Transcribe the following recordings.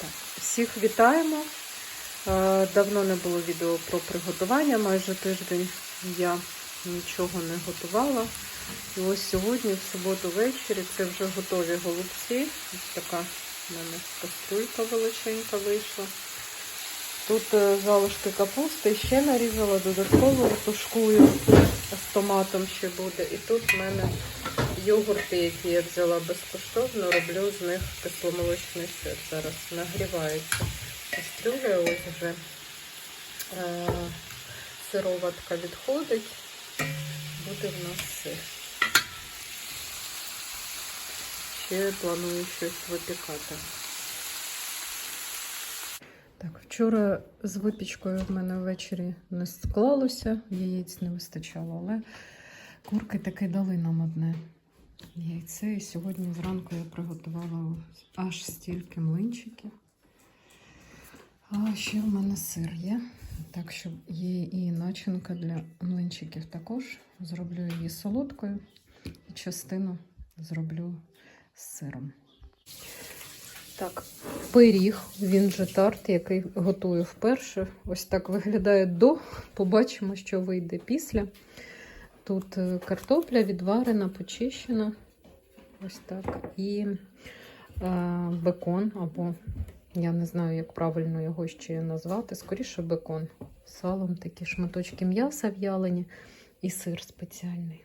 Так, всіх вітаємо. Е, Давно не було відео про приготування. Майже тиждень я нічого не готувала. І ось сьогодні, в суботу ввечері, це вже готові голубці. Ось така в мене каструлька величенька вийшла. Тут е, залишки капусти ще нарізала, додатково тушкую з томатом ще буде. І тут в мене йогурти, які я взяла безкоштовно, роблю з них кисломолочний сир. Зараз нагрівається кастрюля, ось вже е, сироватка відходить, буде в нас сир. Ще планую щось випікати. Так, вчора з випічкою в мене ввечері не склалося, яєць не вистачало, але курки таки дали нам одне яйце. І сьогодні зранку я приготувала аж стільки млинчиків. А ще в мене сир є. Так що є і начинка для млинчиків також. Зроблю її солодкою і частину зроблю з сиром. Так, пиріг, він же тарт, який готую вперше. Ось так виглядає до. Побачимо, що вийде після. Тут е, картопля відварена, почищена. Ось так. І е, бекон, або я не знаю, як правильно його ще назвати. Скоріше бекон. Салом такі шматочки м'яса в'ялені і сир спеціальний.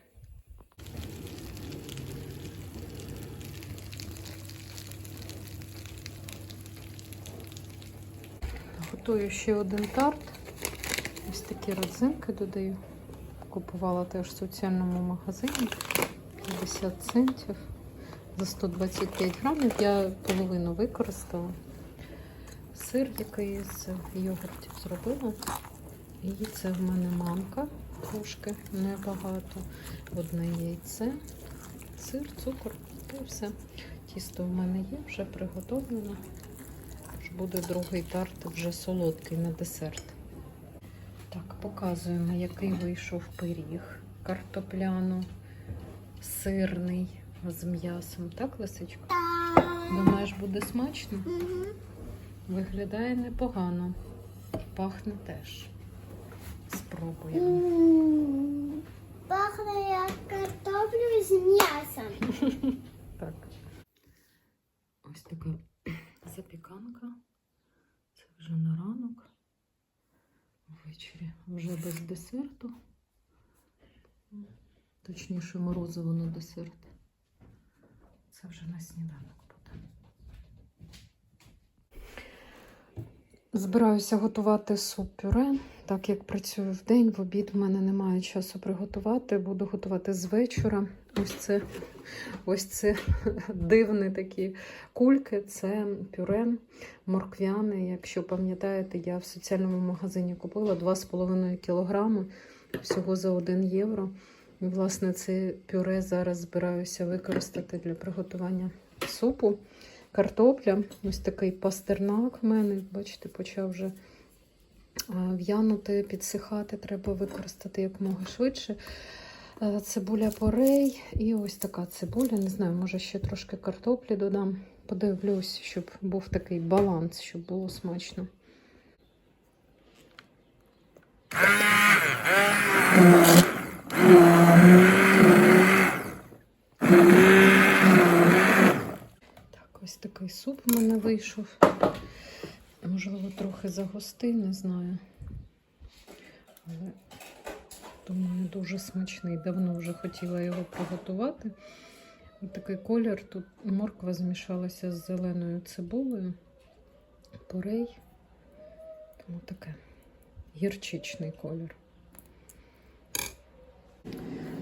Готую ще один тарт. Ось такі родзинки додаю. Купувала теж в соціальному магазині 50 центів за 125 грамів. Я половину використала. Сир, який з йогуртів зробила. І це в мене манка, трошки небагато. Одне яйце, сир, цукор і все. Тісто в мене є, вже приготовлено. Буде другий тарт вже солодкий на десерт. Так, показуємо, який вийшов пиріг картопляно, сирний з м'ясом. Так, Лисичко? Думаєш, буде смачно? Виглядає непогано. Пахне теж. Спробуємо. Пахне як картоплю з м'ясом. Так. Ось така запіканка. Це вже на ранок. Ввечері вже без десерту. Точніше, морозиво на десерт. Це вже на сніданок буде. Збираюся готувати суп-пюре. Так як працюю в день, в обід в мене немає часу приготувати. Буду готувати з вечора. Ось це, ось це дивні такі кульки. Це пюре морквяне. Якщо пам'ятаєте, я в соціальному магазині купила 2,5 кілограми всього за 1 євро. І, власне, це пюре зараз збираюся використати для приготування супу. Картопля, ось такий пастернак в мене, бачите, почав вже в'янути, підсихати. Треба використати якомога швидше. Е, Цибуля порей і ось така цибуля. Не знаю, може ще трошки картоплі додам. Подивлюсь, щоб був такий баланс, щоб було смачно. Так, ось такий суп в мене вийшов. Можливо, трохи загустий, не знаю. Але, думаю, дуже смачний. Давно вже хотіла його приготувати. Ось такий колір. Тут морква змішалася з зеленою цибулею, порей. Тому таке гірчичний колір.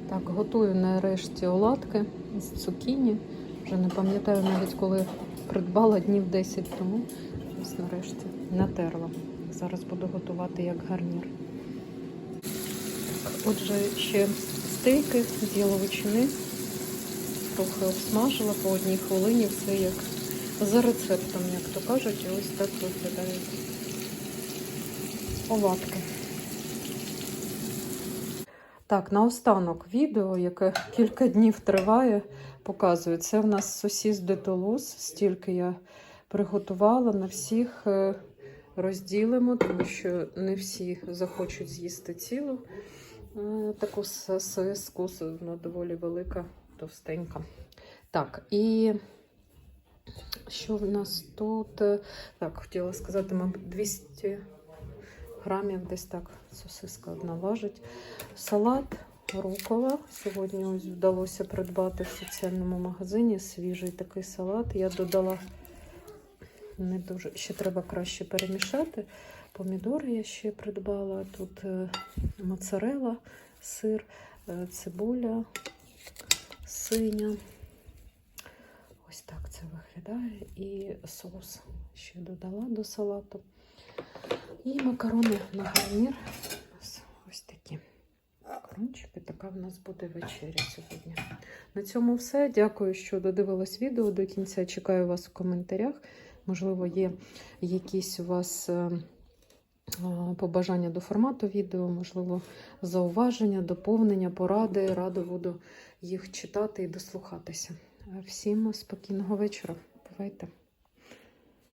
Так, готую нарешті оладки з цукіні. Вже не пам'ятаю навіть, коли придбала днів 10 тому. Ось нарешті натерла. Зараз буду готувати як гарнір. Отже, ще стейки з яловичини. Трохи обсмажила по одній хвилині, все як за рецептом, як то кажуть, і ось так виглядають оладки. Так, наостанок відео, яке кілька днів триває, показую. Це в нас сосіс де стільки я приготувала на всіх. е, Розділимо, тому що не всі захочуть з'їсти цілу е, таку сосиску, вона доволі велика, товстенька. Так, і що в нас тут? Е, Так, хотіла сказати, мабуть, 200 грамів десь так сосиска одна важить. Салат рукола. Сьогодні ось вдалося придбати в соціальному магазині свіжий такий салат. Я додала не дуже, ще треба краще перемішати. Помідори я ще придбала. Тут е, моцарела, сир, е, цибуля синя. Ось так це виглядає. І соус ще додала до салату. І макарони на гарнір. Ось, такі макарончики. Така в нас буде вечеря сьогодні. На цьому все. Дякую, що додивились відео до кінця. Чекаю вас в коментарях. Можливо, є якісь у вас е, е, побажання до формату відео, можливо, зауваження, доповнення, поради. Радо буду їх читати і дослухатися. Всім спокійного вечора. Бувайте!